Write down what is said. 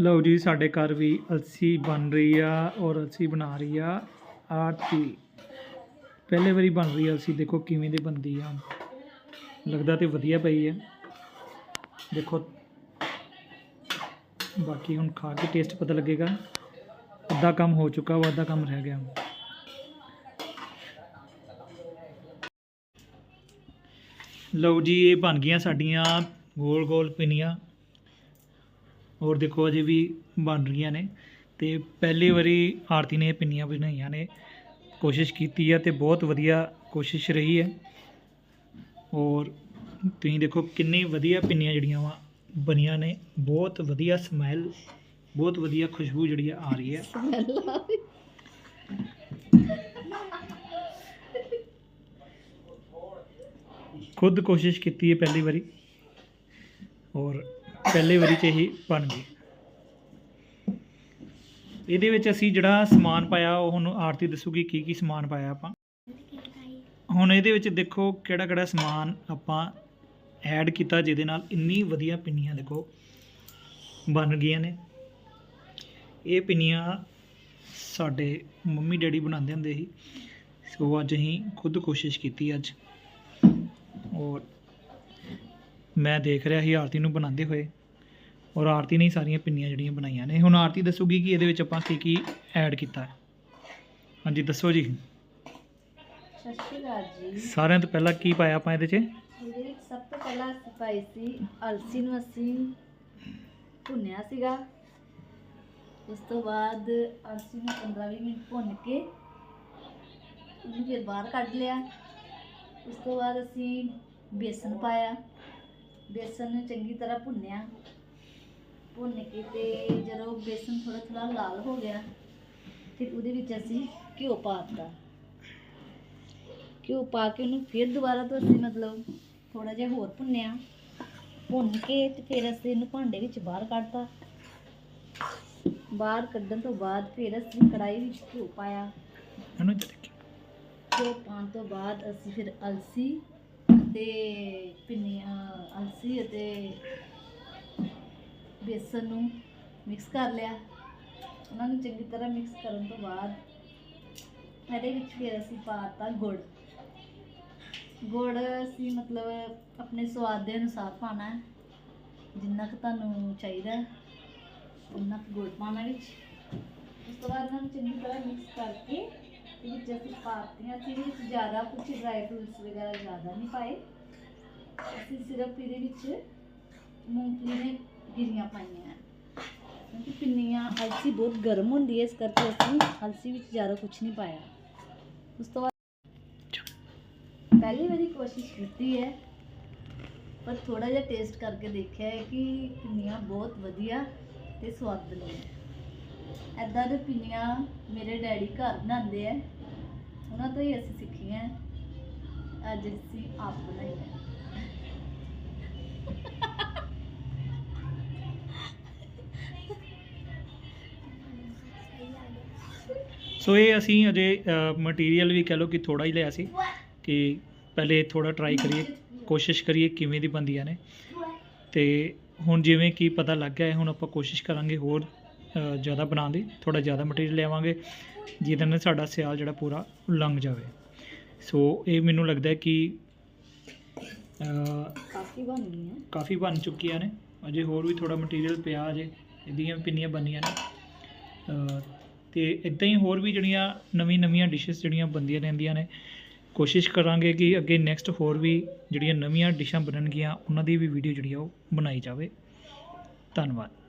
ਲਓ ਜੀ, ਸਾਡੇ ਘਰ ਵੀ ਅਲਸੀ ਬਣ ਰਹੀ ਆ ਔਰ ਅਲਸੀ ਬਣਾ ਰਹੀ ਆ। ਆਰਤੀ ਪਹਿਲੇ ਵਾਰੀ ਬਣ ਰਹੀ ਆ ਅਲਸੀ, ਦੇਖੋ ਕਿਵੇਂ ਦੀ ਬਣਦੀ ਆ। ਲੱਗਦਾ ਤੇ ਵਧੀਆ ਪਈ ਆ। ਦੇਖੋ, ਬਾਕੀ ਹੁਣ ਖਾ ਕੇ ਟੇਸਟ ਪਤਾ ਲੱਗੇਗਾ। ਅੱਧਾ ਕੰਮ ਹੋ ਚੁੱਕਾ ਵਾ, ਅੱਧਾ ਕੰਮ ਰਹਿ ਗਿਆ। ਲਓ ਜੀ, ਇਹ ਬਣ ਗਈਆਂ ਸਾਡੀਆਂ ਗੋਲ ਗੋਲ ਪਿੰਨੀਆਂ। ਹੋਰ ਦੇਖੋ ਅਜੇ ਵੀ ਬਣ ਰਹੀਆਂ ਨੇ ਤੇ ਪਹਿਲੀ ਵਾਰੀ ਆਰਤੀ ਨੇ ਇਹ ਪਿੰਨੀਆਂ ਬਣਾਈਆਂ ਨੇ। ਕੋਸ਼ਿਸ਼ ਕੀਤੀ ਹੈ ਤੇ ਬਹੁਤ ਵਧੀਆ ਕੋਸ਼ਿਸ਼ ਰਹੀ ਹੈ। ਔਰ ਤੁਸੀਂ ਦੇਖੋ ਕਿੰਨੀ ਵਧੀਆ ਪਿੰਨੀਆਂ ਜਿਹੜੀਆਂ ਵਾ ਬਣੀਆਂ ਨੇ। ਬਹੁਤ ਵਧੀਆ ਸਮੈਲ ਬਹੁਤ ਵਧੀਆ ਖੁਸ਼ਬੂ ਜਿਹੜੀ ਆ ਆ ਰਹੀ ਹੈ। ਖੁਦ ਕੋਸ਼ਿਸ਼ ਕੀਤੀ ਹੈ ਪਹਿਲੀ ਵਾਰੀ। ਔਰ ਪਹਿਲੇ ਵਾਰੀ 'ਚ ਹੀ ਬਣ ਗਈ। ਇਹਦੇ ਵਿੱਚ ਅਸੀਂ ਜਿਹੜਾ ਸਮਾਨ ਪਾਇਆ, ਉਹ ਹੁਣ ਆਰਤੀ ਦੱਸੂਗੀ ਕੀ ਕੀ ਸਮਾਨ ਪਾਇਆ ਆਪਾਂ। ਹੁਣ ਇਹਦੇ ਵਿੱਚ ਦੇਖੋ ਕਿਹੜਾ ਕਿਹੜਾ ਸਮਾਨ ਆਪਾਂ ਐਡ ਕੀਤਾ, ਜਿਹਦੇ ਨਾਲ ਇੰਨੀ ਵਧੀਆ ਪਿੰਨੀਆਂ ਦੇਖੋ ਬਣ ਗਈਆਂ ਨੇ। ਇਹ ਪਿੰਨੀਆਂ ਸਾਡੇ ਮੰਮੀ ਡੈਡੀ ਬਣਾਉਂਦੇ ਹੁੰਦੇ ਸੀ। ਸੋ ਅੱਜ ਅਸੀਂ ਖੁਦ ਕੋਸ਼ਿਸ਼ ਕੀਤੀ ਅੱਜ। ਔਰ ਮੈਂ ਦੇਖ ਰਿਹਾ ਸੀ ਆਰਤੀ ਨੂੰ ਬਣਾਉਂਦੇ ਹੋਏ ਔਰ ਆਰਤੀ ਨੇ ਹੀ ਸਾਰੀਆਂ ਪਿੰਨੀਆਂ ਜਿਹੜੀਆਂ ਬਣਾਈਆਂ ਨੇ। ਹੁਣ ਆਰਤੀ ਦੱਸੂਗੀ ਕਿ ਇਹਦੇ ਵਿੱਚ ਆਪਾਂ ਕੀ ਕੀ ਐਡ ਕੀਤਾ ਹੈ। ਹਾਂਜੀ ਦੱਸੋ ਜੀ। ਸਤਿ ਸ਼੍ਰੀ ਅਕਾਲ ਜੀ। ਸਾਰਿਆਂ ਤੋਂ ਪਹਿਲਾਂ ਕੀ ਪਾਇਆ ਆਪਾਂ ਇਹਦੇ 'ਚ? ਇਹਦੇ ਵਿੱਚ ਸਭ ਤੋਂ ਪਹਿਲਾਂ ਅਸੀਂ ਪਾਈ ਸੀ ਅਲਸੀ ਨੂੰ ਅਸੀਂ ਭੁੰਨਿਆ ਸੀਗਾ। ਉਸ ਤੋਂ ਬਾਅਦ ਅਲਸੀ ਨੂੰ 15-20 ਮਿੰਟ ਭੁੰਨ ਕੇ ਉਹਨੂੰ ਫਿਰ ਬਾਹਰ ਕੱਢ ਲਿਆ। ਉਸ ਤੋਂ ਬਾਅਦ ਅਸੀਂ ਬੇਸਨ ਪਾਇਆ। ਬੇਸਨ ਨੂੰ ਚੰਗੀ ਤਰ੍ਹਾਂ ਭੁੰਨਿਆ। ਭੁੰਨ ਕੇ ਤੇ ਜਦੋਂ ਬੇਸਨ ਥੋੜਾ ਥੋੜਾ ਲਾਲ ਹੋ ਗਿਆ ਫਿਰ ਉਹਦੇ ਵਿੱਚ ਅਸੀਂ ਘਿਓ ਪਾ ਦਿੱਤਾ। ਘਿਓ ਪਾ ਕੇ ਉਹਨੂੰ ਫਿਰ ਦੁਬਾਰਾ ਤੋਂ ਅਸੀਂ ਮਤਲਬ ਥੋੜਾ ਜਿਹਾ ਹੋਰ ਭੁੰਨਿਆ। ਭੁੰਨ ਕੇ ਤੇ ਫਿਰ ਅਸੀਂ ਇਹਨੂੰ ਭਾਂਡੇ ਵਿੱਚ ਬਾਹਰ ਕੱਢਤਾ। ਬਾਹਰ ਕੱਢਣ ਤੋਂ ਬਾਅਦ ਫਿਰ ਅਸੀਂ ਕੜਾਈ ਵਿੱਚ ਘਿਓ ਪਾਇਆ। ਇਹਨੂੰ ਘਿਓ ਪਾਉਣ ਤੋਂ ਬਾਅਦ ਅਸੀਂ ਫਿਰ ਅਲਸੀ ਤੇ ਪਿੰਨੀਆਂ ਅਲਸੀ ਅਤੇ ਬੇਸਨ ਨੂੰ ਮਿਕਸ ਕਰ ਲਿਆ। ਉਹਨਾਂ ਨੂੰ ਚੰਗੀ ਤਰ੍ਹਾਂ ਮਿਕਸ ਕਰਨ ਤੋਂ ਬਾਅਦ ਇਹਦੇ ਵਿੱਚ ਫਿਰ ਅਸੀਂ ਪਾਤਾ ਗੁੜ। ਗੁੜ ਅਸੀਂ ਮਤਲਬ ਆਪਣੇ ਸਵਾਦ ਦੇ ਅਨੁਸਾਰ ਪਾਣਾ ਹੈ। ਜਿੰਨਾ ਕੁ ਤੁਹਾਨੂੰ ਚਾਹੀਦਾ ਹੈ, ਉਨਾ ਕੁ ਗੁੜ ਪਾਣਾ ਵਿੱਚ। ਉਸ ਤੋਂ ਬਾਅਦ ਇਹਨਾਂ ਚੰਗੀ ਤਰ੍ਹਾਂ ਮਿਕਸ ਕਰਕੇ ਵਿੱਚ ਅਸੀਂ ਪਾਤੀਆਂ ਸੀ ਵਿੱਚ ਜ਼ਿਆਦਾ ਕੁਝ ਡਰਾਈ ਫਰੂਟਸ ਵਗੈਰਾ ਜ਼ਿਆਦਾ ਨਹੀਂ ਪਾਏ, ਅਸੀਂ ਸਿਰਫ ਇਹਦੇ ਵਿੱਚ ਮੂੰਗਫਲੀ ਦੇ ਗਿਰੀਆਂ ਪਾਈਆਂ ਕਿਉਂਕਿ ਪਿੰਨੀਆਂ ਅਲਸੀ ਬਹੁਤ ਗਰਮ ਹੁੰਦੀ ਹੈ, ਇਸ ਕਰਕੇ ਅਸੀਂ ਅਲਸੀ ਵਿੱਚ ਜ਼ਿਆਦਾ ਕੁਝ ਨਹੀਂ ਪਾਇਆ। ਉਸ ਤੋਂ ਬਾਅਦ ਪਹਿਲੀ ਵਾਰੀ ਕੋਸ਼ਿਸ਼ ਕੀਤੀ ਹੈ, ਪਰ ਥੋੜਾ ਜਿਹਾ ਟੇਸਟ ਕਰਕੇ ਦੇਖਿਆ ਹੈ ਕਿ ਪਿੰਨੀਆਂ ਬਹੁਤ ਵਧੀਆ ਤੇ ਸਵਾਦ ਬਣੀਆਂ। ਐਦਾਂ ਦੇ ਪਿੰਨੀਆਂ ਮੇਰੇ ਡੈਡੀ ਘਰ ਬਣਾਉਂਦੇ ਆ। ਉਹਨਾਂ ਤੋਂ ਹੀ ਅਸੀਂ ਸਿੱਖੀਆਂ ਅੱਜ ਅਸੀਂ ਆਪ ਬਣਾਈਆਂ ਸੋ ਇਹ ਅਸੀਂ ਅਜੇ ਮਟੀਰੀਅਲ ਵੀ ਕਹਿ ਲਓ ਕਿ ਥੋੜਾ ਹੀ ਲਿਆ ਸੀ ਕਿ ਪਹਿਲੇ ਥੋੜਾ ਟਰਾਈ ਕਰੀਏ, ਕੋਸ਼ਿਸ਼ ਕਰੀਏ ਕਿਵੇਂ ਦੀ ਬਣਦੀਆਂ ਨੇ। ਤੇ ਹੁਣ ਜਿਵੇਂ ਕਿ ਪਤਾ ਲੱਗ ਗਿਆ ਹੈ, ਹੁਣ ਆਪਾਂ ਕੋਸ਼ਿਸ਼ ਕਰਾਂਗੇ ਹੋਰ ਜ਼ਿਆਦਾ ਬਣਾਉਣ ਦੀ ਥੋੜਾ ਜ਼ਿਆਦਾ ਮਟੀਰੀਅਲ ਲਿਆਵਾਂਗੇ ਜਿਹਦੇ ਨਾਲ ਸਾਡਾ ਸਿਆਲ ਜਿਹੜਾ ਪੂਰਾ ਲੰਘ ਜਾਵੇ। ਸੋ ਇਹ ਮੈਨੂੰ ਲੱਗਦਾ ਹੈ ਕਿ ਕਾਫੀ ਬਣ ਗਈਆਂ। ਕਾਫੀ ਬਣ ਚੁੱਕੀਆਂ ਨੇ। ਅਜੇ ਹੋਰ ਵੀ ਥੋੜਾ ਮਟੀਰੀਅਲ ਪਿਆ ਅਜੇ ਇਹਦੀਆਂ ਪਿੰਨੀਆਂ ਬਣੀਆਂ ਨੇ। ਅ, ਤੇ ਇਦਾਂ ਹੀ ਹੋਰ ਵੀ ਜਿਹੜੀਆਂ ਨਵੀਂ ਨਵੀਆਂ ਡਿਸ਼ਸ ਜਿਹੜੀਆਂ ਬਣਦੀਆਂ ਰਹਿੰਦੀਆਂ ਨੇ ਕੋਸ਼ਿਸ਼ ਕਰਾਂਗੇ ਕਿ ਅੱਗੇ ਨੈਕਸਟ ਹੋਰ ਵੀ ਜਿਹੜੀਆਂ ਨਵੀਆਂ ਡਿਸ਼ਾਂ ਬਣਨਗੀਆਂ ਉਹਨਾਂ ਦੀ ਵੀ ਵੀਡੀਓ ਜਿਹੜੀ ਆ ਉਹ ਬਣਾਈ ਜਾਵੇ। ਧੰਨਵਾਦ।